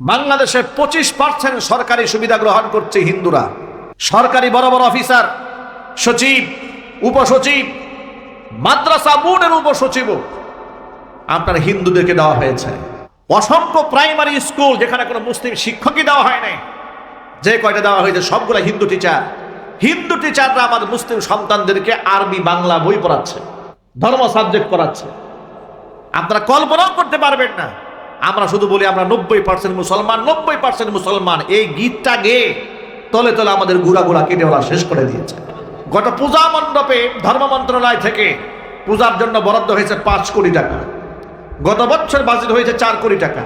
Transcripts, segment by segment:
বাংলাদেশে পঁচিশ পার্সেন্ট সরকারি সুবিধা গ্রহণ করছে হিন্দুরা। সরকারি বড় বড় অফিসার, সচিব, উপসচিব, মাদ্রাসা বোর্ডের উপসচিবও আপনার হিন্দুদেরকে দেওয়া হয়েছে। অসংখ্য প্রাইমারি স্কুল যেখানে কোনো মুসলিম শিক্ষকই দেওয়া হয় নাই, যে কয়টা দেওয়া হয়েছে সবগুলো হিন্দু টিচার হিন্দু টিচাররা আমাদের মুসলিম সন্তানদেরকে আরবি, বাংলা বই পড়াচ্ছে, ধর্ম সাবজেক্ট পড়াচ্ছে। আপনারা কল্পনাও করতে পারবেন না। আমরা শুধু বলি আমরা নব্বই পার্সেন্ট মুসলমান, নব্বই পার্সেন্ট মুসলমান। এই গীতটা গেয়ে তলে তলে আমাদের গুড়া গুড়া কেটে ওরা শেষ করে দিয়েছে। গত পূজা মণ্ডপে ধর্ম মন্ত্রণালয় থেকে পূজার জন্য বরাদ্দ হয়েছে পাঁচ কোটি টাকা। গত বছর বাজেট হয়েছে চার কোটি টাকা।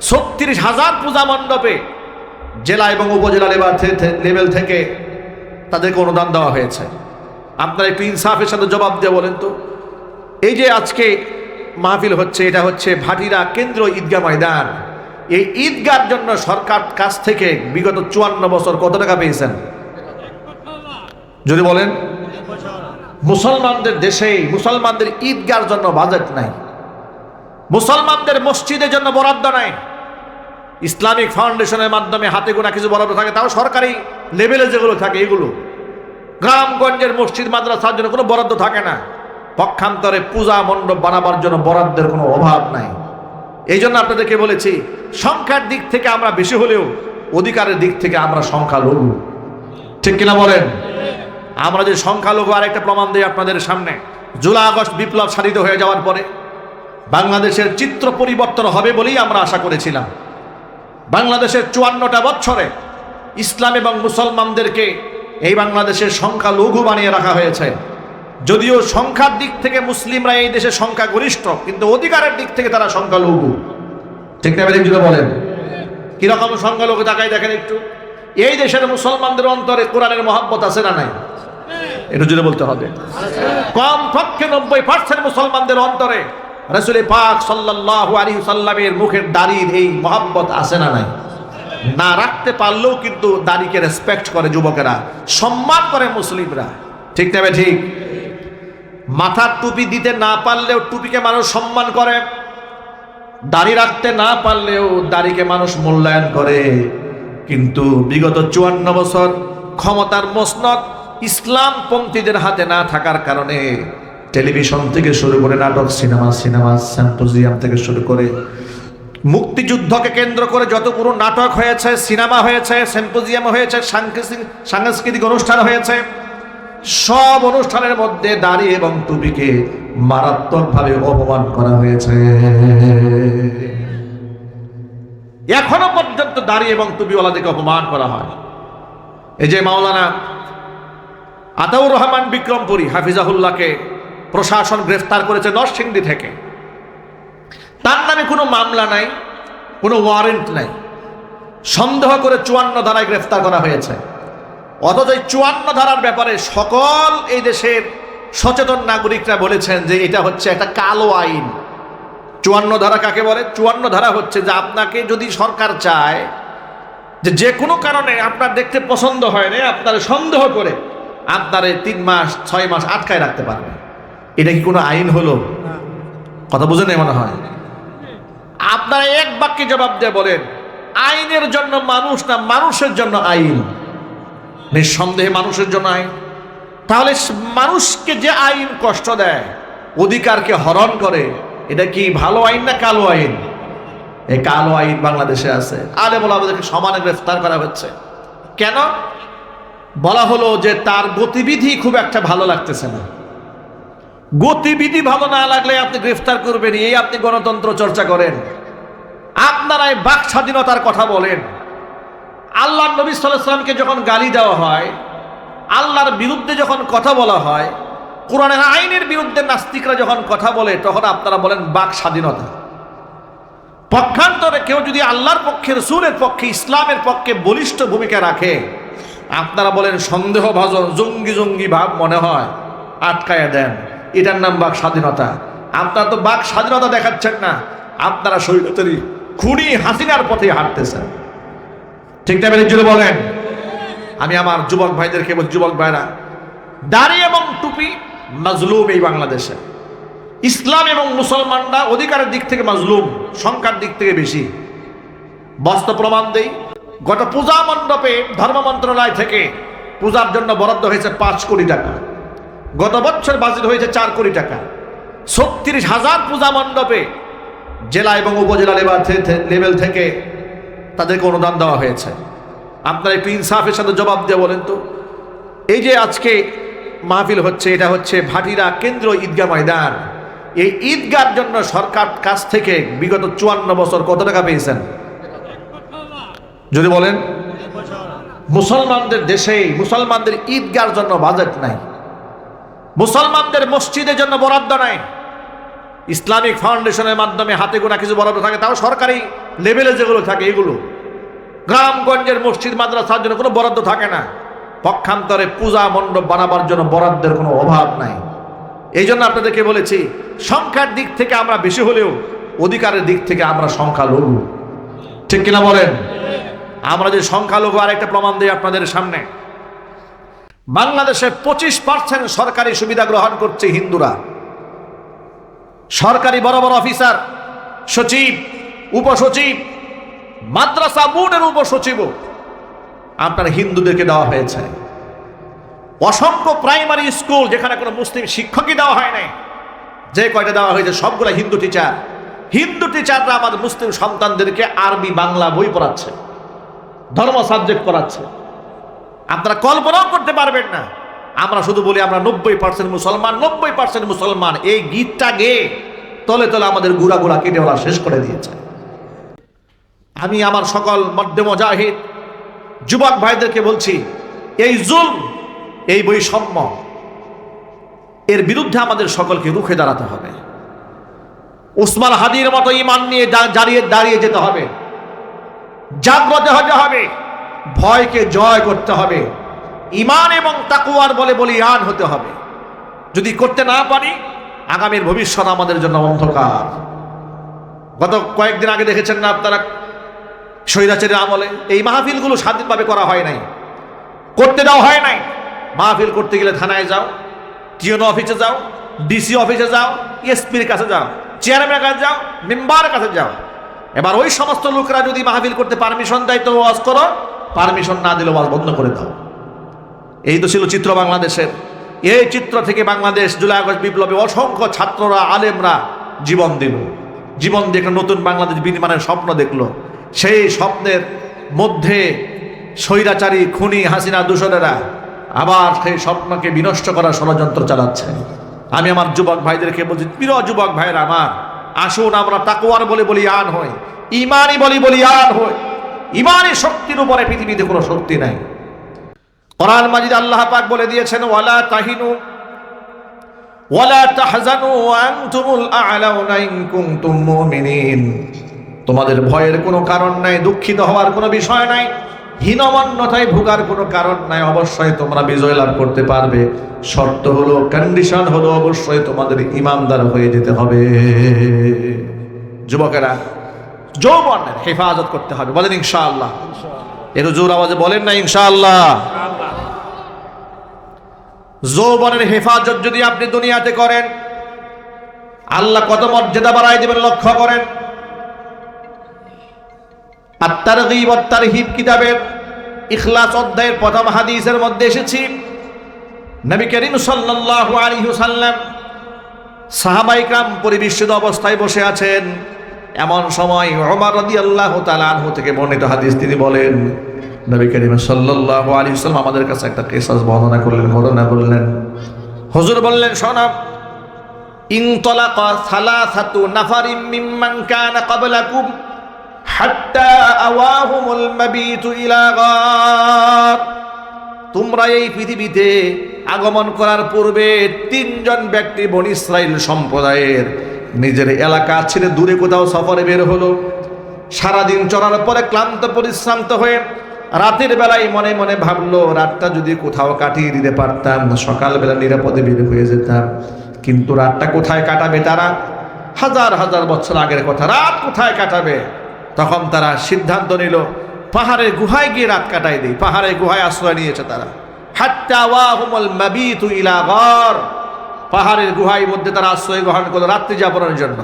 ছত্রিশ হাজার পূজা মণ্ডপে জেলা এবং উপজেলা থে- লেভেল থেকে তাদেরকে অনুদান দেওয়া হয়েছে। আপনারা একটু ইনসাফের সাথে জবাব দিয়ে বলেন তো। এই যে আজকে মাহফিল হচ্ছে, এটা হচ্ছে ভাটিরা কেন্দ্র ঈদগাহ ময়দান। এই ঈদগার জন্য সরকার কাছ থেকে বিগত চুয়ান্ন বছর কত টাকা পেয়েছেন? যদি বলেন, মুসলমানদের দেশে মুসলমানদের ঈদগার জন্য বাজেট নাই। মুসলমানদের মসজিদের জন্য বরাদ্দ নাই। ইসলামিক ফাউন্ডেশনের মাধ্যমে হাতে গোনা কিছু বরাদ্দ থাকে, তাও সরকারি লেভেলে যেগুলো থাকে, এগুলো। গ্রামগঞ্জের মসজিদ, মাদ্রাসার জন্য কোনো বরাদ্দ থাকে না। পক্ষান্তরে পূজা মণ্ডপ বানাবার জন্য বরাদ্দের কোনো অভাব নাই। এই জন্য আপনাদেরকে বলেছি, সংখ্যার দিক থেকে আমরা বেশি হলেও অধিকারের দিক থেকে আমরা সংখ্যালঘু। ঠিক কিনা বলেন? আমরা যে সংখ্যালঘু আরেকটা প্রমাণ দিই আপনাদের সামনে। জুলাই আগস্ট বিপ্লব সাধিত হয়ে যাওয়ার পরে বাংলাদেশের চিত্র পরিবর্তন হবে বলেই আমরা আশা করেছিলাম। বাংলাদেশের চুয়ান্নটা বছরে ইসলাম এবং মুসলমানদেরকে এই বাংলাদেশের সংখ্যালঘু বানিয়ে রাখা হয়েছে। যদিও সংখ্যার দিক থেকে মুসলিমরা এই দেশের সংখ্যা গরিষ্ঠ কিন্তু অধিকারের দিক থেকে তারা সংখ্যালঘু। ঠিক না যদি বলেন? কীরকম সংখ্যালঘু তাকাই দেখেন একটু। এই দেশের মুসলমানদের অন্তরে কোরআনের মহাব্বত আছে না নাই? এটা জুড়ে বলতে হবে। কম পক্ষে নব্বই পার্সেন্ট মুসলমানদের অন্তরে রসুল পাক সাল্লাল্লাহু আলাইহি সাল্লামের মুখের দাড়ির এই মহাব্বত আছে না নাই? না রাখতে পারলেও কিন্তু দাড়িকে রেসপেক্ট করে যুবকেরা, সম্মান করে মুসলিমরা। ঠিক না ঠিক মাথার টুপি দিতে না পারলেও টুপিকে মানুষ সম্মান করে। দাড়ি রাখতে না পারলেও দাড়িকে মানুষ মূল্যায়ন করে। কিন্তু বিগত চুয়ান্ন বছর ক্ষমতার মসনদ ইসলাম পন্থীদের হাতে না থাকার কারণে টেলিভিশন থেকে শুরু করে নাটক, সিনেমা সিনেমা স্যাম্পোজিয়াম থেকে শুরু করে মুক্তিযুদ্ধকে কেন্দ্র করে যতগুলো নাটক হয়েছে, সিনেমা হয়েছে সিম্পোজিয়াম হয়েছে সাংস্কৃতিক অনুষ্ঠান হয়েছে সব অনুষ্ঠানের মধ্যে দাড়ি এবং টুপিকে মারাত্মকভাবে অপমান করা হয়েছে। এখনও পর্যন্ত দাড়ি এবং টুপিওয়ালাদেরকে অপমান করা হয়। এই যে মাওলানা আতাউর রহমান বিক্রমপুরী হাফিজাহুল্লাহকে প্রশাসন গ্রেফতার করেছে নরসিংদী থেকে। তার নামে কোনো মামলা নাই, কোনো ওয়ারেন্ট নাই। সন্দেহ করে চুয়ান্ন ধারায় গ্রেফতার করা হয়েছে। অথচ এই চুয়ান্ন ধারার ব্যাপারে সকল এই দেশের সচেতন নাগরিকরা বলেছেন যে এটা হচ্ছে একটা কালো আইন। চুয়ান্ন ধারা কাকে বলে? চুয়ান্ন ধারা হচ্ছে যে আপনাকে যদি সরকার চায় যে যে কোনো কারণে আপনার দেখতে পছন্দ হয় না, আপনার সন্দেহ করে আপনার তিন মাস, ছয় মাস আটকায় রাখতে পারবে। এটা কি কোনো আইন হলো? কথা বুঝে নেই মনে হয়। আপনারা এক বাক্যে জবাব দিয়ে বলেন, আইনের জন্য মানুষ না মানুষের জন্য আইন? নিঃসন্দেহে মানুষের জন্য আইন। তাহলে মানুষকে যে আইন কষ্ট দেয়, অধিকারকে হরণ করে, এটা কি ভালো আইন না কালো আইন? এই কালো আইন বাংলাদেশে আছে। আলে বলা আমাদেরকে সমানে গ্রেফতার করা হচ্ছে। কেন? বলা হলো যে তার গতিবিধি খুব একটা ভালো লাগতেছে না। গতিবিধি ভালো না লাগলে আপনি গ্রেফতার করবেন এই আপনি গণতন্ত্র চর্চা করেন। আপনারা এই বাক স্বাধীনতার কথা বলেন। আল্লাহ নবী সাল্লামকে যখন গালি দেওয়া হয়, আল্লাহর বিরুদ্ধে যখন কথা বলা হয়, কোরআনের আইনের বিরুদ্ধে নাস্তিকরা যখন কথা বলে, তখন আপনারা বলেন বাক স্বাধীনতা। পক্ষান্তরে কেউ যদি আল্লাহর পক্ষে, রসুলের পক্ষে, ইসলামের পক্ষে বলিষ্ঠ ভূমিকা রাখে, আপনারা বলেন সন্দেহভাজন, জঙ্গি জঙ্গি ভাব মনে হয়, আটকায় দেন। এটার নাম বাক স্বাধীনতা। আপনারা তো বাক স্বাধীনতা দেখাচ্ছেন না, আপনারা শৈলতরী খুনি হাসিনার পথে হাঁটতেছেন। ঠিক না বেরিয়ে জুড়ে বলেন, আমি আমার যুবক ভাইদেরকে বলছি যুবক ভাইরা, দাড়ি এবং টুপি মাজলুম এই বাংলাদেশে। ইসলাম এবং মুসলমানরা অধিকারের দিক থেকে মাজলুম, সংখ্যার দিক থেকে বেশি। বাস্তব প্রমাণ দেই, গত পূজা মণ্ডপে ধর্ম মন্ত্রণালয় থেকে পূজার জন্য বরাদ্দ হয়েছে পাঁচ কোটি টাকা। গত বছর বাজেট হয়েছে চার কোটি টাকা। ছত্রিশ হাজার পূজা মণ্ডপে জেলা এবং উপজেলা লেভেল থেকে তাদেরকে অনুদান দেওয়া হয়েছে। আপনারা একটু ইনসাফের সাথে জবাব দিয়ে বলেন তো। এই যে আজকে মাহফিল হচ্ছে, এটা হচ্ছে ভাটিরা কেন্দ্র ঈদগাহ ময়দান। এই ঈদগার জন্য সরকার কাছ থেকে বিগত চুয়ান্ন বছর কত টাকা পেয়েছেন? যদি বলেন। মুসলমানদের দেশে মুসলমানদের ঈদগার জন্য বাজেট নাই। মুসলমানদের মসজিদের জন্য বরাদ্দ নাই। ইসলামিক ফাউন্ডেশনের মাধ্যমে হাতে গোনা কিছু বরাদ্দ থাকে, তাও সরকারি লেভেলে যেগুলো থাকে এগুলো। গ্রামগঞ্জের মসজিদ, মাদ্রাসার জন্য কোনো বরাদ্দ থাকে না। পক্ষান্তরে পূজা মণ্ডপ বানাবার জন্য বরাদ্দের কোনো অভাব নাই। এই জন্য আপনাদেরকে বলেছি, সংখ্যার দিক থেকে আমরা বেশি হলেও অধিকারের দিক থেকে আমরা সংখ্যা সংখ্যালঘু। ঠিক কিনা বলেন? আমরা যে সংখ্যালঘু আর একটা প্রমাণ দিই আপনাদের সামনে। বাংলাদেশে পঁচিশ পার্সেন্ট সরকারি সুবিধা গ্রহণ করছে হিন্দুরা। সরকারি বড় বড় অফিসার, সচিব উপসচিব, মাদ্রাসা বোর্ডের উপসচিবও আপনার হিন্দুদেরকে দেওয়া হয়েছে। অসংখ্য প্রাইমারি স্কুল যেখানে কোনো মুসলিম শিক্ষকই দেওয়া হয় নাই, যে কয়টা দেওয়া হয়েছে সবগুলো হিন্দু টিচার। হিন্দু টিচাররা আমাদের মুসলিম সন্তানদেরকে আরবি, বাংলা বই পড়াচ্ছে, ধর্ম সাবজেক্ট পড়াচ্ছে। আপনারা কল্পনাও করতে পারবেন না, আমরা শুধু বলি আমরা নব্বই পার্সেন্ট মুসলমান, নব্বই পার্সেন্ট মুসলমান, এই গীতটা গেয়ে তলে তলে আমাদের গুড়া গুড়া কেটে ওরা শেষ করে দিয়েছে। আমি আমার সকল মধ্যে মজাহিদ, যুবক ভাইদেরকে বলছি, এই জুল এই বৈষম্য, এর বিরুদ্ধে আমাদের সকলকে রুখে দাঁড়াতে হবে। উসমান হাদির মতো ইমান নিয়ে দাঁড়িয়ে দাঁড়িয়ে যেতে হবে। জাগ্রত হতে হবে। ভয়কে জয় করতে হবে। ইমান এবং তাকুয়ার বলে বলিয়ান হতে হবে। যদি করতে না পারি, আগামীর ভবিষ্যৎ আমাদের জন্য অন্ধকার। গত কয়েকদিন আগে দেখেছেন না আপনারা স্বৈরাচারের আমলে এই মাহফিলগুলো স্বাধীনভাবে করা হয় নাই। করতে দেওয়া হয় নাই। মাহফিল করতে গেলে থানায় যাও, টিওনো অফিসে যাও, ডিসি অফিসে যাও, এসপির কাছে যাও, চেয়ারম্যানের কাছে যাও, মেম্বারের কাছে যাও। এবার ওই সমস্ত লোকরা যদি মাহফিল করতে পারমিশন দেয়, তো ওয়াজ করো, পারমিশন না দিলে ওয়াজ বন্ধ করে দাও। এই তো ছিল চিত্র বাংলাদেশের। এই চিত্র থেকে বাংলাদেশ জুলাই আগস্ট বিপ্লবে অসংখ্য ছাত্ররা, আলেমরা জীবন দিল। জীবন একটা নতুন বাংলাদেশ বিনির্মাণের স্বপ্ন দেখল। সেই স্বপ্নের মধ্যে স্বৈরাচারী খুনি হাসিনা দূষণেরা আবার সেই স্বপ্নকে বিনষ্ট করার ষড়যন্ত্র চালাচ্ছে। আমি আমার যুবক ভাইদেরকে বলছি, প্রিয় যুবক ভাইয়ের আমার, আসুন আমরা তাকুয়ার বলে বলি আন হই, ইমানই বলি বলি আন হই। ইমানই শক্তির উপরে পৃথিবীতে কোনো শক্তি নাই। কোরআন মাজিদ আল্লাহ পাক বলে দিয়েছেন, ওয়ালা তাহিনু, ওয়ালা তাহজানু, ওয়া আনতুমুল আ'লাউনা ইন কুনতুম মুমিনিন। তোমাদের ভয়ের কোনো কারণ নাই দুঃখিত হওয়ার কোনো বিষয় নাই হীনমান্যতায় ভোগার কোনো কারণ নাই অবশ্যই তোমরা বিজয় লাভ করতে পারবে। শর্ত হলো কন্ডিশন হলো অবশ্যই তোমাদের ইমানদার হয়ে যেতে হবে। যুবকেরা যৌবনের হেফাজত করতে হবে বলেন ইনশাআল্লাহ। এর জোর আওয়াজে বলেন না ইনশাআল্লাহ। যৌবনের হেফাজত যদি আপনি দুনিয়াতে করেন আল্লাহ কত মর্যাদা বাড়াই দেবেন লক্ষ্য করেন। আত্মার গিবত্তার হিপ কিতাবের ইখলাস অধ্যায়ের প্রথম হাদিসের মধ্যে এসেছি। নবী করিম সাল্লাল্লাহু আলাইহি সাল্লাম সাহাবাইকরাম পরিবেশিত অবস্থায় বসে আছেন। এমন সময় ওমর রাদিয়াল্লাহু তাআলা আনহু থেকে বর্ণিত হাদিস তিনি বলেন, নবী করিম সাল্লাল্লাহু আলাইহি সাল্লাম আমাদের কাছে একটা কেসাস বর্ণনা করলেন ঘটনা বললেন হুজুর বললেন, শোনা, ইনতলাক সালাসাতু নাফারিম মিম্মান কানা ক্বাবলাকুম হাত্তা আওয়াহুমুল মাবিতু ইলা গার। তোমরা এই পৃথিবীতে আগমন করার পূর্বে তিনজন ব্যক্তি বন ইসরায়েল সম্প্রদায়ের নিজের এলাকা ছেড়ে দূরে কোথাও সফরে বের হলো। সারাদিন চড়ার পরে ক্লান্ত, পরিশ্রান্ত হয়ে রাতের বেলায় মনে মনে ভাবলো, রাতটা যদি কোথাও কাটিয়ে দিতে পারতাম, সকালবেলা নিরাপদে বের হয়ে যেতাম। কিন্তু রাতটা কোথায় কাটাবে তারা? হাজার হাজার বছর আগের কথা। রাত কোথায় কাটাবে? তখন তারা সিদ্ধান্ত নিল, পাহাড়ের গুহায় গিয়ে রাত কাটাই দেয় পাহাড়ের গুহায় আশ্রয় নিয়েছে তারা। পাহাড়ের গুহায় মধ্যে তারা আশ্রয় গ্রহণ করল রাত্রি যাপনের জন্য।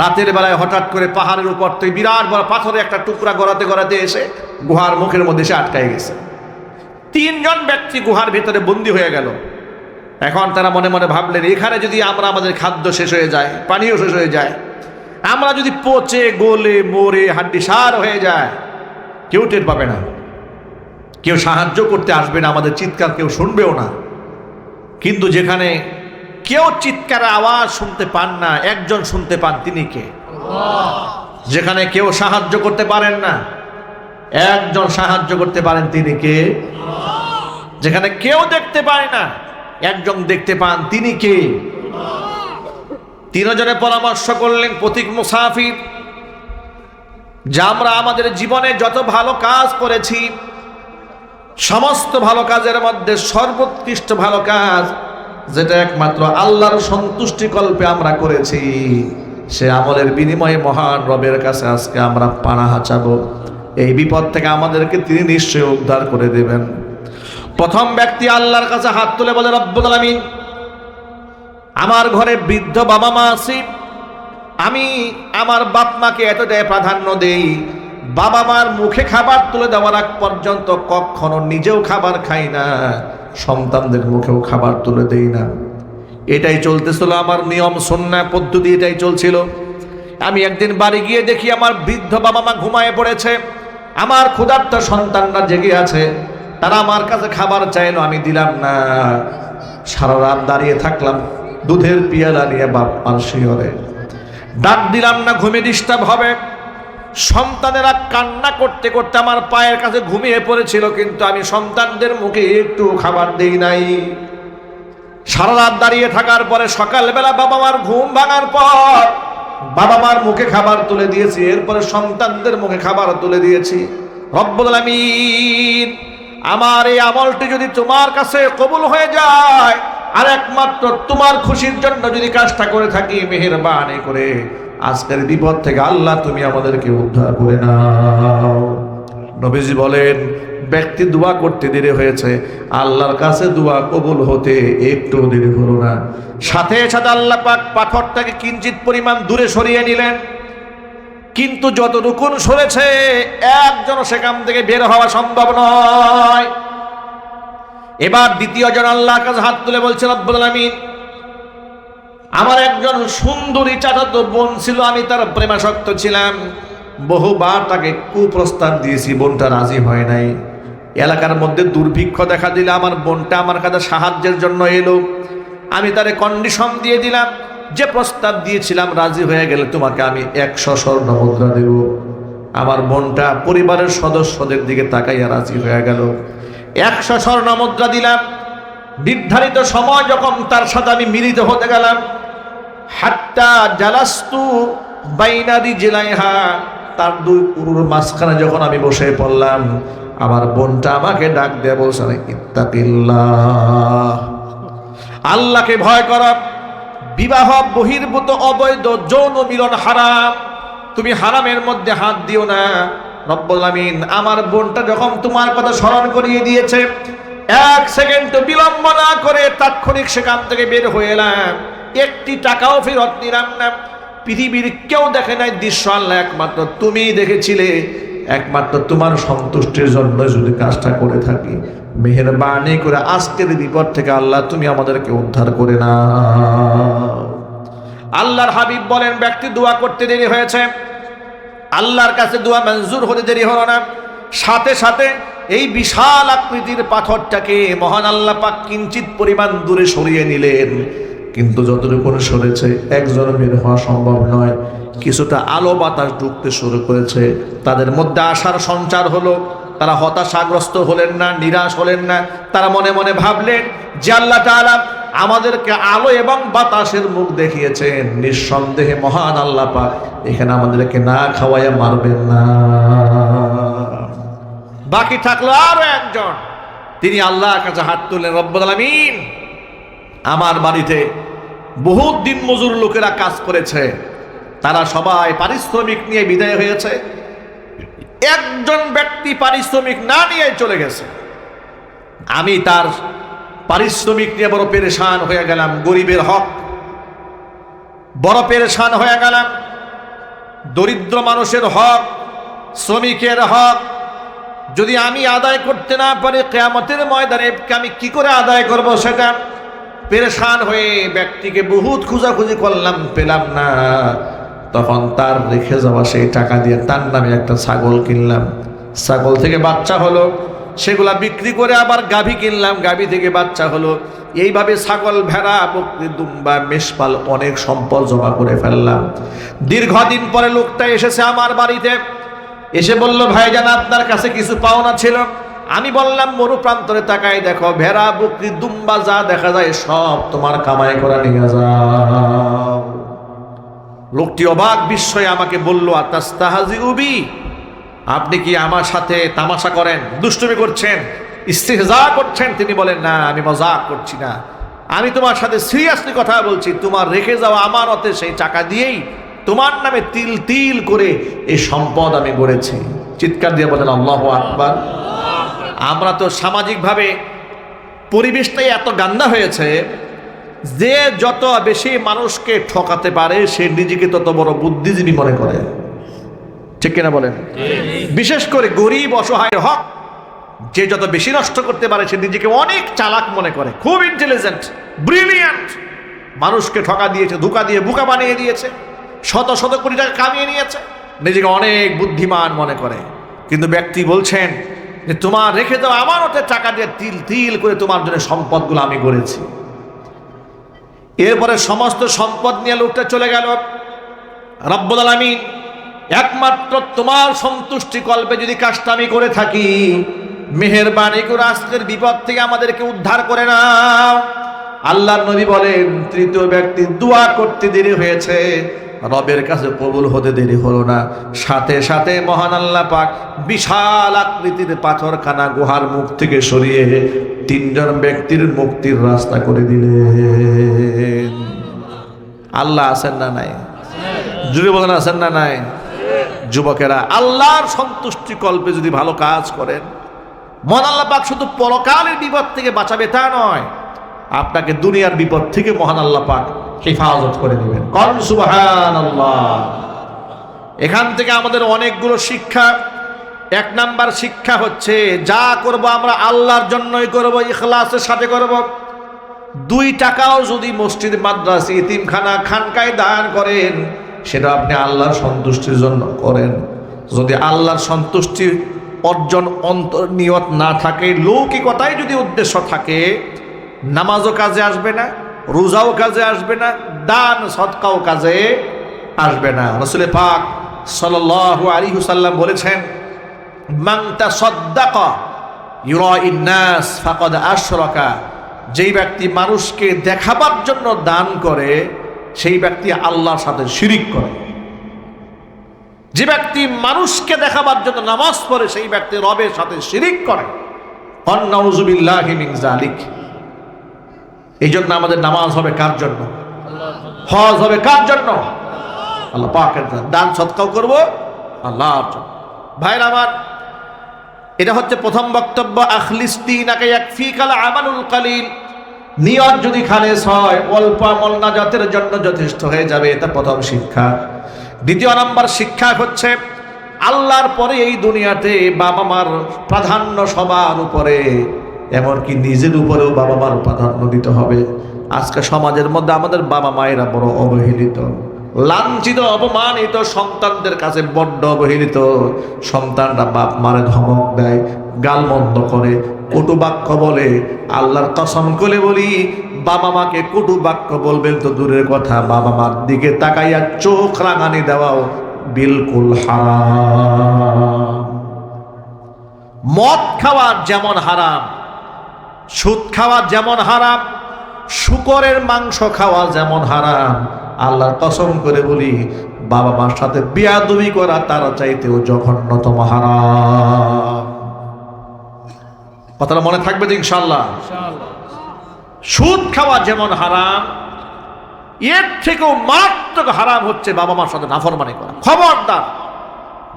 রাতের বেলায় হঠাৎ করে পাহাড়ের উপর থেকে বিরাট বড় পাথরে একটা টুকরা গড়াতে গড়াতে এসে গুহার মুখের মধ্যে সে আটকায় গেছে। তিনজন ব্যক্তি গুহার ভিতরে বন্দী হয়ে গেল। এখন তারা মনে মনে ভাবলেন, এখানে যদি আমরা আমাদের খাদ্য শেষ হয়ে যায়, পানীয় শেষ হয়ে যায় আমরা যদি পচে, গলে, মরে হাড্ডি সার হয়ে যায়, কেউ টের পাবে না। কেউ সাহায্য করতে আসবে না, আমাদের চিৎকার কেউ শুনবেও না। কিন্তু যেখানে কেউ চিৎকারের আওয়াজ শুনতে পান না, একজন শুনতে পান, তিনি কে? যেখানে কেউ সাহায্য করতে পারেন না, একজন সাহায্য করতে পারেন, তিনি কে? যেখানে কেউ দেখতে পায় না, একজন দেখতে পান, তিনি কে? তিনজনে পরামর্শ করলেন, প্রতীক মুসাফির, যা আমরা আমাদের জীবনে যত ভালো কাজ করেছি, সমস্ত ভালো কাজের মধ্যে সর্বোৎকৃষ্ট ভালো কাজ, যেটা একমাত্র আল্লাহর সন্তুষ্টি কল্পে আমরা করেছি, সে আমলের বিনিময়ে মহান রবের কাছে আজকে আমরা পানা হাঁচাবো এই বিপদ থেকে আমাদেরকে তিনি নিশ্চয়ই উদ্ধার করে দেবেন। প্রথম ব্যক্তি আল্লাহর কাছে হাত তুলে বলে, রব্বুল আলামিন আমার ঘরে বৃদ্ধ বাবা মা আছি, আমি আমার বাপ মাকে এতটাই প্রাধান্য দেই, বাবা মার মুখে খাবার তুলে দেওয়ার আগ পর্যন্ত কখনো নিজেও খাবার খাই না, সন্তানদের মুখেও খাবার তুলে দেই না। এটাই চলতেছিল আমার নিয়ম, সন্না, পদ্ধতি এটাই চলছিল। আমি একদিন বাড়ি গিয়ে দেখি আমার বৃদ্ধ বাবা মা ঘুমায় পড়েছে, আমার ক্ষুধার্ত সন্তানরা জেগে আছে, তারা আমার কাছে খাবার চাইলো, আমি দিলাম না। সারা রাত দাঁড়িয়ে থাকলাম দুধের পিয়ালা নিয়ে বাপ আর শিহরে ডাক দিলাম না, ঘুমে ডিস্টার্ব হবে। সন্তানেরা কান্না করতে করতে আমার পায়ের কাছে ঘুমিয়ে পড়েছিল, কিন্তু আমি সন্তানদের মুখে একটু খাবার দেই নাই। সারা রাত দাঁড়িয়ে থাকার পরে সকালবেলা বাবা মার ঘুম ভাঙার পর বাবা মার মুখে খাবার তুলে দিয়েছি, এরপরে সন্তানদের মুখে খাবার তুলে দিয়েছি। রব্বুল আলামিন, আমার এই আমলটি যদি তোমার কাছে কবুল হয়ে যায় আর একমাত্র তোমার খুশির জন্য যদি কাজটা করে থাকি, মেহেরবানি করে, আজকের বিপদ থেকে আল্লাহ তুমি আমাদেরকে উদ্ধার করে নাও। নবীজি বলেন, ব্যক্তি দোয়া করতে দেরি হয়েছে, আল্লাহর কাছে দোয়া কবুল হতে একটু দেরি হলো না। সাথে সাথে আল্লাহ পাক পাথরটাকে কিঞ্চিত পরিমাণ দূরে সরিয়ে নিলেন। কিন্তু যত রুকুন সরেছে একজন সেখান থেকে বের হওয়া সম্ভব নয়। এবার দ্বিতীয় জন আল্লাহ কাছে হাত তুলে বলছেন রব্বুল আলামিন, আমার একজন সুন্দরী চাচাতো বোন ছিল, আমি তার প্রেমাসক্ত ছিলাম। বহুবার তাকে কুপ্রস্তাব দিয়েছি, বোনটা রাজি হয় নাই। এলাকার মধ্যে দুর্ভিক্ষ দেখা দিলে আমার বোনটা আমার কাছে সাহায্যের জন্য এলো। আমি তারে কন্ডিশন দিয়ে দিলাম, যে প্রস্তাব দিয়েছিলাম, রাজি হয়ে গেলে তোমাকে আমি একশো স্বর্ণ মুদ্রা দেব। আমার বোনটা পরিবারের সদস্যদের দিকে তাকাইয়া রাজি হয়ে গেল। একশো স্বর্ণ মুদ্রা দিলাম। নির্ধারিত সময় যখন তার সাথে আমি মিলিত হতে গেলাম, হাত্তা জালাস্তু বাইনাদি জেলাইহা, তার দুই পুরুর মাঝখানে যখন আমি বসে পড়লাম, আমার বোনটা আমাকে ডাক দেয়া বলছে ইত্তাকিল্লাহ। আল্লাহকে ভয় করা। বিবাহ বহির্ভূত অবৈধ যৌন মিলন হারাম। তুমি হারামের মধ্যে হাত দিও না। রব্বুল আমিন, আমার বোনটা যখন তোমার কথা স্মরণ করিয়ে দিয়েছে, এক সেকেন্ড বিলম্ব না করে তাৎক্ষণিক সেখান থেকে বের হয়ে এলাম। একটি টাকাও ফেরত নিলাম না। পৃথিবীর কেউ দেখে নাই দৃশ্য আল্লাহ একমাত্র তুমিই দেখেছিলে। একমাত্র তোমার সন্তুষ্টির জন্য যদি কাজটা করে থাকি। মেহরবানি করে আজকের বিপদ থেকে আল্লাহ তুমি আমাদেরকে উদ্ধার করে না আল্লাহর হাবিব বলেন, ব্যক্তি দোয়া করতে দেরি হয়েছে। আল্লাহর কাছে দোয়া মঞ্জুর হতে দেরি হলো না। সাথে সাথে এই বিশাল আকৃতির পাথরটাকে মহান আল্লাহ পাক কিঞ্চিত পরিমাণ দূরে সরিয়ে নিলেন। কিন্তু যতটুকু সরেছে, একজন বের হওয়া সম্ভব নয়। কিছুটা আলো বাতাস ঢুকতে শুরু করেছে। তাদের মধ্যে আশার সঞ্চার হলো। তারা হতাশাগ্রস্ত হলেন না, নিরাশ হলেন না। তারা মনে মনে ভাবলেন যে আল্লাহ তাআলা আমাদেরকে আলো এবং বাতাসের মুখ দেখিয়েছেন নিঃসন্দেহে মহান আল্লাহ পাক এখানে আমাদেরকে না খাওয়াইয়া মারবেন না। বাকি থাকল আরও একজন। তিনি আল্লাহর কাছে হাত তুললেন, রব্বুল আমার বাড়িতে বহুত দিন মজুর লোকেরা কাজ করেছে। তারা সবাই পারিশ্রমিক নিয়ে বিদায় হয়েছে। একজন ব্যক্তি পারিশ্রমিক না নিয়ে চলে গেছে। আমি তার পারিশ্রমিক নিয়ে বড় পেরেশান হয়ে গেলাম, গরিবের হক। বড় পেরেশান হয়ে গেলাম। দরিদ্র মানুষের হক, শ্রমিকের হক। যদি আমি আদায় করতে না পারি, কেয়ামতের ময়দানে আমি কি করে আদায় করব সেটা? পেরেশান হয়ে ব্যক্তিকে বহুত খুঁজাখুঁজি করলাম, পেলাম না। তখন তার রেখে যাওয়া সেই টাকা দিয়ে তার নামে একটা ছাগল কিনলাম। ছাগল থেকে বাচ্চা হলো। সেগুলা বিক্রি করে আবার গাভী কিনলাম, গাভী থেকে বাচ্চা হলো। এইভাবে ছাগল, ভেড়া বকরি দুম্বা, মেষপাল অনেক সম্পদ জমা করে ফেললাম। দীর্ঘদিন পরে লোকটা এসেছে আমার বাড়িতে। এসে বলল, ভাইজান, আপনার কাছে কিছু পাওনা ছিল? আমি বললাম মরু প্রান্তরে তাকাই দেখো, ভেড়া বকরি দুম্বা যা দেখা যায় সব তোমার কামাই করা নিয়ে যাও। লোকটি অবাক বিস্ময়ে আমাকে বলল আতাস্তাহাজি উবি আপনি কি আমার সাথে তামাশা করেন, দুষ্টুমি করছেন, ইস্তেহজা করছেন? তিনি বলেন, না, আমি মজাক করছি না। আমি তোমার সাথে সিরিয়াসলি কথা বলছি। তোমার রেখে যাওয়া আমানতে সেই টাকা দিয়েই তোমার নামে তিল তিল করে এই সম্পদ আমি গড়েছি। চিৎকার দিয়ে বলেন, আল্লাহ আকবার। আমরা তো সামাজিকভাবে পরিবেশটাই এত গান্দা হয়েছে যে যত বেশি মানুষকে ঠকাতে পারে, সে নিজেকে তত বড় বুদ্ধিজীবী মনে করে। ঠিক কিনা বলেন? বিশেষ করে গরিব অসহায়ের হক, যে যত বেশি নষ্ট করতে পারে, সে নিজেকে অনেক চালাক মনে করে। খুব ইন্টেলিজেন্ট ব্রিলিয়ান্ট মানুষকে ঠকা দিয়েছে, ধোকা দিয়ে বুকা বানিয়ে দিয়েছে, শত শত কোটি টাকা কামিয়ে নিয়েছে, নিজেকে অনেক বুদ্ধিমান মনে করে। কিন্তু ব্যক্তি বলছেন যে, তোমার রেখে দাও আমার ওতে টাকা দিয়ে তিল তিল করে তোমার জন্য সম্পদগুলো আমি গড়েছি। এরপরে সমস্ত সম্পদ নিয়ে লোকটা চলে গেল। রব্বুল আলামিন একমাত্র তোমার সন্তুষ্টি কল্পে যদি কাজটা আমি করে থাকি, মেহেরবানি করে আজকের বিপদ থেকে আমাদেরকে উদ্ধার করে নাও। আল্লাহ নবী বলেন, তৃতীয় ব্যক্তি দোয়া করতে দেরি হয়েছে, রবের কাছে কবুল হতে দেরি হলো না। সাথে সাথে মহান আল্লাহ পাক বিশাল আকৃতির পাথরখানা গুহার মুখ থেকে সরিয়ে তিনজন ব্যক্তির মুক্তির রাস্তা করে দিলেন। আল্লাহ আছেন না নাই? জুড়ে বলেন আছেন না নাই? যুবকেরা, আল্লাহর সন্তুষ্টি কল্পে যদি ভালো কাজ করেন মন আল্লাহ পাক শুধু পরকালের বিপদ থেকে বাঁচাবে তা নয়, আপনাকে দুনিয়ার বিপদ থেকে মহান আল্লাহ পাক হেফাজত করে দিবেন। কন সুবহান এখান থেকে আমাদের অনেকগুলো শিক্ষা। এক নাম্বার শিক্ষা হচ্ছে, যা করব আমরা আল্লাহর জন্যই করব, ইখলাসের সাথে করব। দুই টাকাও যদি মসজিদ, মাদ্রাসা, ইতিমখানা, খানকায় দান করেন সেটা আপনি আল্লাহর সন্তুষ্টির জন্য করেন। যদি আল্লাহর সন্তুষ্টি অর্জন অন্তর নিয়ত না থাকে, লৌকিকতাই যদি উদ্দেশ্য থাকে, নামাজও কাজে আসবে না, রোজাও কাজে আসবে না, দান সৎকাও কাজে আসবে না। রসুলে পাক সাল আলী হুসাল্লাম বলেছেন মাংতা সদ্দাকা ইউরা ইন্নাস ফাকদ আশরকা যেই ব্যক্তি মানুষকে দেখাবার জন্য দান করে সেই ব্যক্তি আল্লাহর সাথে শিরিক করে। যে ব্যক্তি মানুষকে দেখাবার জন্য নামাজ পড়ে, সেই ব্যক্তি রবের সাথে শিরিক করে। অন্নাউজুবিল্লাহ জালিক এই জন্য আমাদের নামাজ হবে কার জন্য? হজ হবে কার জন্য? আল্লাহ পাকের দান সৎকাও করব, আল্লাহর জন্য। ভাইরা আমার, এটা হচ্ছে প্রথম বক্তব্য আখলিস্তিনাকে একফি কালা আমানুল কালিল। নিয়ত যদি খালেস হয়, অল্প আমল নাজাতের জন্য যথেষ্ট হয়ে যাবে, এটা প্রথম শিক্ষা। দ্বিতীয় নম্বর শিক্ষা হচ্ছে, আল্লাহর পরে এই দুনিয়াতে বাবা মার প্রাধান্য সবার উপরে, এমনকি নিজের উপরেও বাবা মার প্রাধান্য দিতে হবে। আজকে সমাজের মধ্যে আমাদের বাবা মায়েরা বড় অবহেলিত, লাঞ্ছিত, অপমানিত, সন্তানদের কাছে বড্ড অবহেলিত। সন্তানরা বাপ মারে ধমক দেয়, গালমন্দ করে কটু বাক্য বলে, আল্লাহর কসম করে বলি, বাবা মাকে কটু বাক্য বলবেন তো দূরের কথা, বাবা মার দিকে তাকাইয়া চোখ রাঙানি দেওয়াও বিলকুল হারাম। মদ খাওয়া যেমন হারাম, সুদ খাওয়া যেমন হারাম, শুকরের মাংস খাওয়া যেমন হারাম, আল্লাহর কসম করে বলি, বাবা মার সাথে বিয়াদুবি করা তারা চাইতেও জঘন্যতম হারাম। কথাটা মনে থাকবে তো ইনশাল্লাহ সুদ খাওয়া যেমন হারাম এর থেকেও মারাত্মক হারাম হচ্ছে বাবা মার সাথে নাফরমানি করা। খবরদার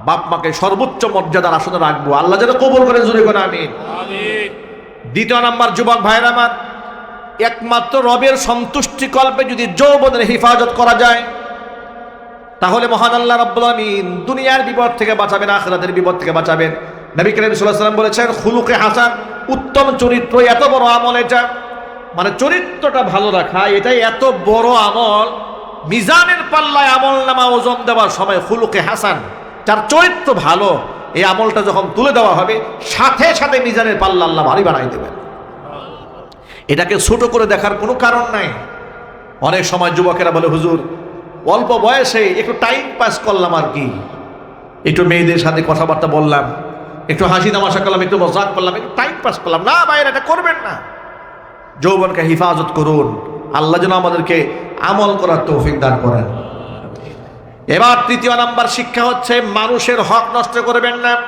বাপ মাকে সর্বোচ্চ মর্যাদার আসনে রাখব। আল্লাহ যেন কবুল করে জুড়ে করে আমিন। দ্বিতীয় নাম্বার যুবক ভাইয়ের আমার একমাত্র রবের সন্তুষ্টি কল্পে যদি যৌবনের হেফাজত করা যায় তাহলে মহান আল্লাহ রব্বুল আমিন দুনিয়ার বিপদ থেকে বাঁচাবেন আখরাতের বিপদ থেকে বাঁচাবেন। নবী করিম সাল্লাম বলেছেন, খুলুকে হাসান, উত্তম চরিত্র, এত বড় আমল এটা। মানে চরিত্রটা ভালো রাখা, এটাই এত বড় আমল। মিজানের পাল্লায় আমল নামা ওজন দেওয়ার সময় খুলুকে হাসান, যার চরিত্র ভালো, এই আমলটা যখন তুলে দেওয়া হবে, সাথে সাথে মিজানের পাল্লা আল্লাহ ভারী বানাই দেবেন। এটাকে ছোট করে দেখার কোনো কারণ নাই। অনেক সময় যুবকেরা বলে, হুজুর, অল্প বয়সে একটু টাইম পাস করলাম আর কি। একটু মেয়েদের সাথে কথাবার্তা বললাম। একটু হাসি তামাশা করলাম, একটু মজাক করলাম, একটু টাইম পাস করলাম। না বাইরে এটা করবেন না। যৌবনকে হিফাজত করুন। আল্লাহ যেন আমাদেরকে আমল করার তৌফিক দান করেন। এবার তৃতীয় নাম্বার শিক্ষা হচ্ছে, মানুষের হক নষ্ট করবেন না।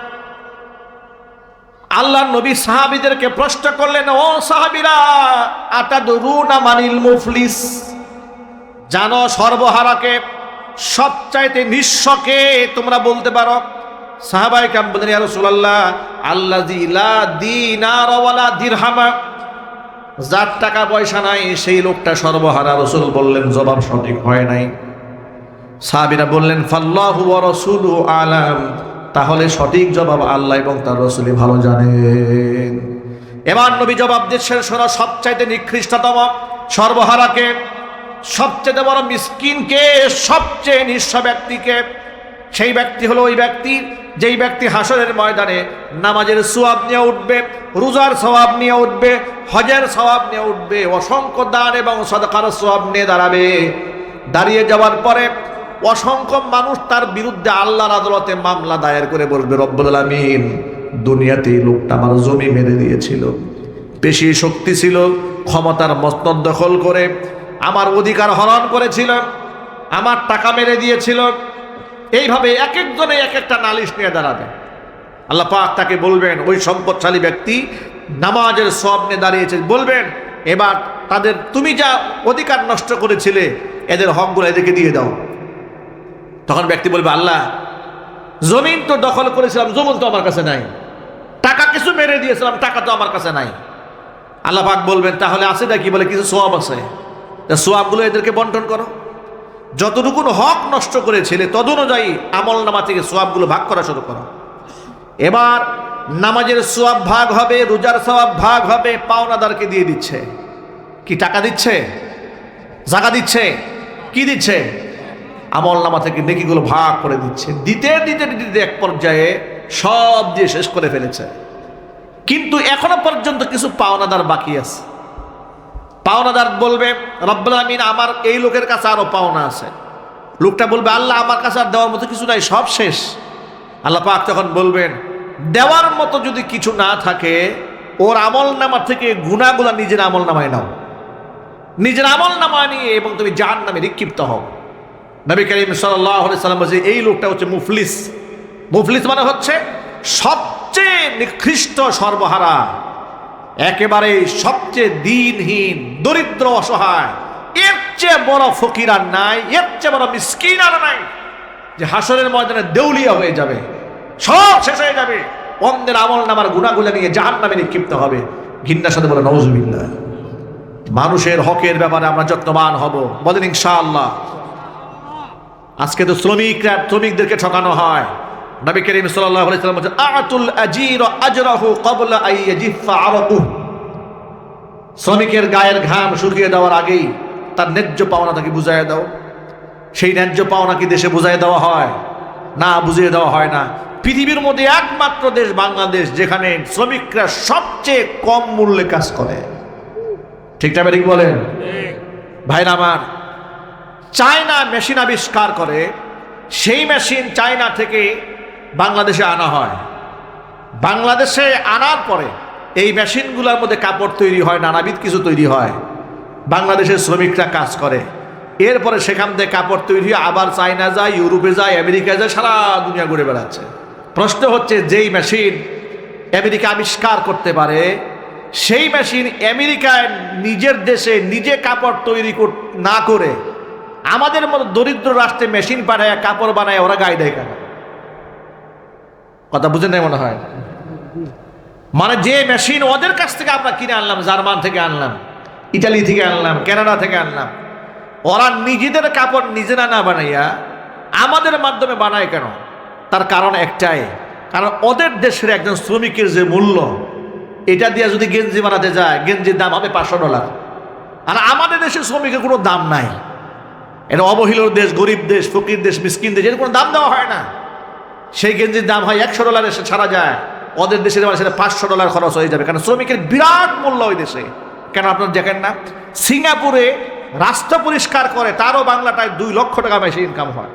আল্লাহ নবী সাহাবিদেরকে প্রশ্ন করলেন, ও সাহাবিরা, আতাদুরুনা মানিল মুফলিস? জানো সর্বহারাকে সবচাইতে নিঃস্বকে তোমরা বলতে পারো? সাহাবাই কাম বলেন ইয়া রাসূলুল্লাহ, আল্লাযী লা দিনার ওয়ালা দিরহামা। যার টাকা পয়সা নাই, সেই লোকটা সর্বহারা রসুল বললেন, জবাব সঠিক হয় নাই। সাহাবিরা বললেন, ফাল্লাহু ওয়া রাসূলু আলাম। তাহলে সঠিক জবাব আল্লাহ এবং তার রসুলই ভালো জানেন। এবার নবী জবাব দিচ্ছেন, শোনো, সবচাইতে নিকৃষ্টতম সর্বহারাকে সবচেয়ে বড় মিসকিনকে, সবচেয়ে নিঃস্ব ব্যক্তিকে, সেই ব্যক্তি হলো ওই ব্যক্তি যেই ব্যক্তি হাসরের ময়দানে নামাজের সোয়াব নিয়ে উঠবে, রোজার সওয়াব নিয়ে উঠবে, হজের সওয়াব নিয়ে উঠবে, অসংখ্য দান এবং সদকার সওয়াব নিয়ে দাঁড়াবে। দাঁড়িয়ে যাওয়ার পরে অসংখ্য মানুষ তার বিরুদ্ধে আল্লাহর আদালতে মামলা দায়ের করে বলবে, রব্বুল আলামিন দুনিয়াতে লোকটা আমার জমি মেরে দিয়েছিল। পেশি শক্তি ছিল, ক্ষমতার মস্তদ দখল করে আমার অধিকার হরণ করেছিল, আমার টাকা মেরে দিয়েছিল এইভাবে এক একজনে এক একটা নালিশ নিয়ে দাঁড়াবে। আল্লাহ পাক তাকে বলবেন, ওই সম্পদশালী ব্যক্তি নামাজের সব নিয়ে দাঁড়িয়েছে। বলবেন, এবার তাদের, তুমি যা অধিকার নষ্ট করেছিলে, এদের হকগুলো এদেরকে দিয়ে দাও। তখন ব্যক্তি বলবে, আল্লাহ, জমিন তো দখল করেছিলাম, জমিন তো আমার কাছে নাই। টাকা কিছু মেরে দিয়েছিলাম, টাকা তো আমার কাছে নাই। আল্লাহ পাক বলবেন, তাহলে আছে নাকি? বলে, কিছু সোয়াব আছে। সোয়াবগুলো এদেরকে বন্টন করো। যতটুকুন হক নষ্ট করেছিলে, তদনুযায়ী আমল নামা থেকে সোয়াবগুলো ভাগ করা শুরু করো। এবার নামাজের সোয়াব ভাগ হবে, রোজার সোয়াব ভাগ হবে, পাওনাদারকে দিয়ে দিচ্ছে। কি টাকা দিচ্ছে? জায়গা দিচ্ছে? কি দিচ্ছে? আমল নামা থেকে নেকিগুলো ভাগ করে দিচ্ছে। দিতে দিতে দিতে এক পর্যায়ে সব দিয়ে শেষ করে ফেলেছে। কিন্তু এখনও পর্যন্ত কিছু পাওনাদার বাকি আছে। পাওনাদার বলবে, রব্বুল আমিন আমার এই লোকের কাছে আরও পাওনা আছে। লোকটা বলবে, আল্লাহ আমার কাছে আর দেওয়ার মতো কিছু নাই, সব শেষ। আল্লাহ পাক তখন বলবেন, দেওয়ার মতো যদি কিছু না থাকে, ওর আমল নামা থেকে গুণাগুলা নিজের আমল নামায় নাও। নিজের আমল নামা নিয়ে এবং তুমি জাহান নামে নিক্ষিপ্ত হও। নবী করিম সাল্লাম বলছে, এই লোকটা হচ্ছে মুফলিস। মুফলিস মানে হচ্ছে সবচেয়ে নিকৃষ্ট সর্বহারা। একেবারে সবচেয়ে দিনহীন, দরিদ্র, অসহায়, এর চেয়ে বড় ফকির আর নাই, এর চেয়ে বড় মিসকিন আর নাই, যে হাসরের ময়দানে দেউলিয়া হয়ে যাবে, সব শেষ হয়ে যাবে। অন্যের আমল নামার গুণাগুলো নিয়ে জাহান নামে নিক্ষিপ্ত হবে। ঘিন্নার সাথে বলে নজবিল্লা মানুষের হকের ব্যাপারে আমরা যত্নবান হব। বলেন, ইনশাআল্লাহ। আজকে তো শ্রমিকরা, শ্রমিকদেরকে ঠকানো হয়। নবী করিম সাল্লাল্লাহু আলাইহি সাল্লাম আতুল আজির আজরাহু ক্বাবলা আন ইয়াজিফা আরাকু শ্রমিকের গায়ের ঘাম শুকিয়ে দেওয়ার আগেই তার ন্যায্য পাওনা তাকে বুঝাইয়া দাও। সেই ন্যায্য পাওনা কি দেশে বুঝাই দেওয়া হয়? না, বুঝিয়ে দেওয়া হয় না। পৃথিবীর মধ্যে একমাত্র দেশ বাংলাদেশ, যেখানে শ্রমিকরা সবচেয়ে কম মূল্যে কাজ করে। ঠিকঠাক ঠিক বলেন? ভাইরা আমার, চায়না মেশিন আবিষ্কার করে। সেই মেশিন চায়না থেকে বাংলাদেশে আনা হয়। বাংলাদেশে আনার পরে এই মেশিনগুলোর মধ্যে কাপড় তৈরি হয়, নানাবিধ কিছু তৈরি হয়। বাংলাদেশের শ্রমিকরা কাজ করে। এরপরে সেখান থেকে কাপড় তৈরি আবার চায়না যায়, ইউরোপে যায় আমেরিকা যায়, সারা দুনিয়া ঘুরে বেড়াচ্ছে। প্রশ্ন হচ্ছে, যেই মেশিন আমেরিকা আবিষ্কার করতে পারে, সেই মেশিন আমেরিকায় নিজের দেশে নিজে কাপড় তৈরি না করে, আমাদের মতো দরিদ্র রাষ্ট্রে মেশিন পাঠায়, কাপড় বানায়, ওরা গায়ে দেয় কেন? কথা বুঝে নেই মনে হয়? মানে যে মেশিন ওদের কাছ থেকে আমরা কিনে আনলাম, জার্মান থেকে আনলাম, ইটালি থেকে আনলাম, কানাডা থেকে আনলাম, ওরা নিজেদের কাপড় নিজেরা না বানাইয়া আমাদের মাধ্যমে বানায় কেন? তার কারণ একটাই, কারণ ওদের দেশের একজন শ্রমিকের যে মূল্য, এটা দিয়ে যদি গেঞ্জি বানাতে যায়, গেঞ্জির দাম হবে পাঁচশো ডলার। আর আমাদের দেশের শ্রমিকের কোনো দাম নাই। এটা অবহেলিত দেশ, গরিব দেশ, ফকির দেশ, মিসকিন দেশ এর কোনো দাম দেওয়া হয় না। সেই গেঞ্জির দাম হয় একশো ডলার এসে ছাড়া যায়। ওদের দেশের মানে সেটা পাঁচশো ডলার খরচ হয়ে যাবে। কারণ শ্রমিকের বিরাট মূল্য ওই দেশে। কেন আপনার দেখেন না? সিঙ্গাপুরে রাস্তা পরিষ্কার করে, তারও বাংলাটায় দুই লক্ষ টাকা বেশি ইনকাম হয়।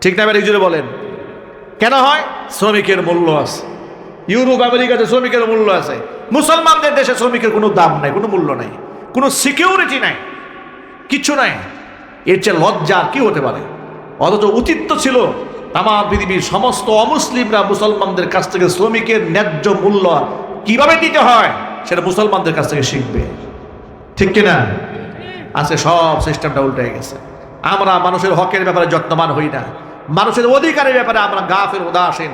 ঠিক না এবার জুড়ে বলেন। কেন হয়? শ্রমিকের মূল্য আছে। ইউরোপ, আমেরিকাতে শ্রমিকের মূল্য আছে। মুসলমানদের দেশে শ্রমিকের কোনো দাম নাই, কোনো মূল্য নাই। কোনো সিকিউরিটি নাই। কিচ্ছু নাই। এর চেয়ে লজ্জা কি হতে পারে? অথচ উচিত তো ছিল। তামা পৃথিবীর সমস্ত অমুসলিমরা মুসলমানদের কাছ থেকে শ্রমিকের ন্যায্য মূল্য কীভাবে দিতে হয়, সেটা মুসলমানদের কাছ থেকে শিখবে। ঠিক কিনা? আজকে সব সিস্টেমটা উল্টে গেছে। আমরা মানুষের হকের ব্যাপারে যত্নবান হই না। মানুষের অধিকারের ব্যাপারে আমরা গাফের উদাসীন।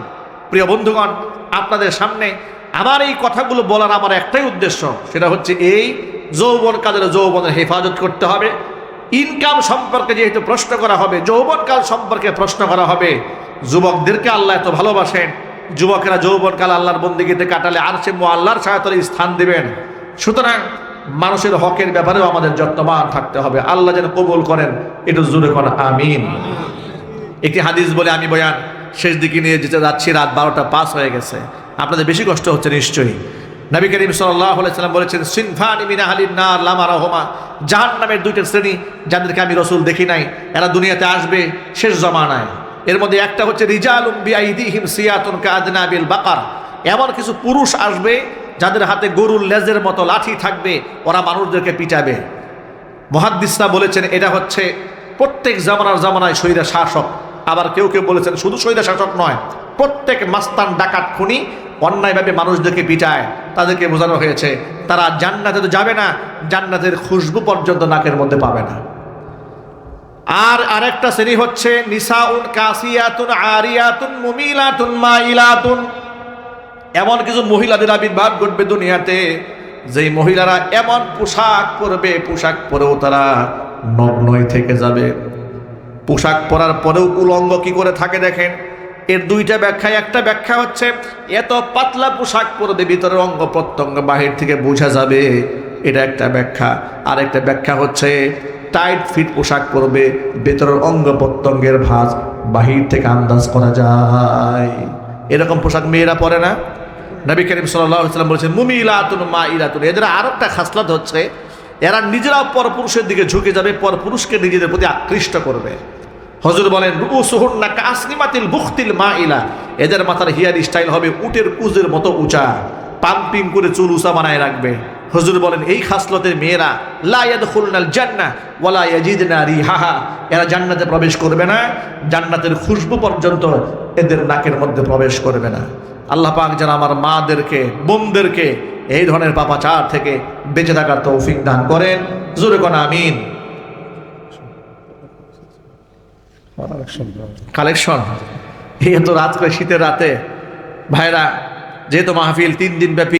প্রিয় বন্ধুগণ, আপনাদের সামনে আমার এই কথাগুলো বলার আমার একটাই উদ্দেশ্য, সেটা হচ্ছে এই যৌবন কাজের যৌবনের হেফাজত করতে হবে। ইনকাম সম্পর্কে যেহেতু প্রশ্ন করা হবে, যৌবনকাল সম্পর্কে প্রশ্ন করা হবে, যুবকদেরকে আল্লাহ এত ভালোবাসেন, যুবকেরা যৌবনকাল আল্লাহর বন্দিগিতে কাটালে আর সে আল্লাহর সহায়তার স্থান দিবেন। সুতরাং মানুষের হকের ব্যাপারেও আমাদের যত্নবান থাকতে হবে। আল্লাহ যেন কবুল করেন একটু জোরে করেন আমিন। একটি হাদিস বলে আমি বয়ান, শেষ দিকে নিয়ে যেতে যাচ্ছি, রাত বারোটা পাস হয়ে গেছে। আপনাদের বেশি কষ্ট হচ্ছে নিশ্চয়ই। নবী করিম সাল্লাহ সাল্লাম বলেছেন, সিনফানি মিনা হালিন না লামা রহমা জাহান নামের দুইটা শ্রেণি, যাদেরকে আমি রসুল দেখি নাই, এরা দুনিয়াতে আসবে শেষ জমানায়। এর মধ্যে একটা হচ্ছে রিজাল বাকার। এমন কিছু পুরুষ আসবে, যাদের হাতে গরুর লেজের মতো লাঠি থাকবে, ওরা মানুষদেরকে পিটাবে। মহাদ্দিসরা বলেছেন, এটা হচ্ছে প্রত্যেক জামানার জামানায় সৈরা শাসক আবার কেউ কেউ বলেছেন, শুধু সৈরা শাসক নয়, প্রত্যেক মাস্তান ডাকাত খুনি অন্যায়ভাবে মানুষদেরকে পিটায়, তাদেরকে বোঝানো হয়েছে, তারা জান্নাতে তো যাবে না, জান্নাতের খুশবু পর্যন্ত নাকের মধ্যে পাবে না। আর আরেকটা শ্রেণি হচ্ছে নিসাউন কাসিয়াতুন আরিয়াতুন মুমিলাতুন মাইলাতুন। এমন কিছু মহিলাদের আবির্ভাব ঘটবে দুনিয়াতে, যেই মহিলারা এমন পোশাক পরবে, পোশাক পরেও তারা নগ্নই থেকে যাবে। পোশাক পরার পরেও উলঙ্গ কি করে থাকে দেখেন? এর দুইটা ব্যাখ্যা একটা ব্যাখ্যা হচ্ছে, এত পাতলা পোশাক পরবে ভিতরের অঙ্গ প্রত্যঙ্গ বাহির থেকে বোঝা যাবে, এটা একটা ব্যাখ্যা। আর একটা ব্যাখ্যা হচ্ছে টাইট ফিট পোশাক পরবে, ভেতরের অঙ্গ প্রত্যঙ্গের ভাঁজ বাহির থেকে আন্দাজ করা যায়। এরকম পোশাক মেয়েরা পরে না? নবী করিম সাল্লাম বলেছেন মুমি ইলাতুন মা ইলাতুন এদের আর একটা খাসলাত হচ্ছে, এরা নিজেরাও পরপুরুষের দিকে ঝুঁকে যাবে, পরপুরুষকে নিজেদের প্রতি আকৃষ্ট করবে। হজর বলেন রু সুহুন্না কাসনিমাতিল বুখতিল মা ইলা এদের মাথার হিয়ার স্টাইল হবে উটের কুজের মতো উঁচা, পাম্পিং করে চুল উঁচা বানায় রাখবে। হজুর বলেন, এই খাসলতের মেয়েরা লায়াদ খুলনাল জান্না ওয়ালা ইয়াজিদনা রিহাহা। এরা জান্নাতে প্রবেশ করবে না, জান্নাতের খুশবু পর্যন্ত এদের নাকের মধ্যে প্রবেশ করবে না। আল্লাহ পাক যেন আমার মাদেরকে, বোনদেরকে এই ধরনের পাপাচার থেকে বেঁচে থাকার তৌফিক দান করেন। জোরে কোন আমিন। কালেকশন এই তো রাত করে শীতের রাতে। ভাইরা যেহেতু মাহফিল তিন দিন ব্যাপী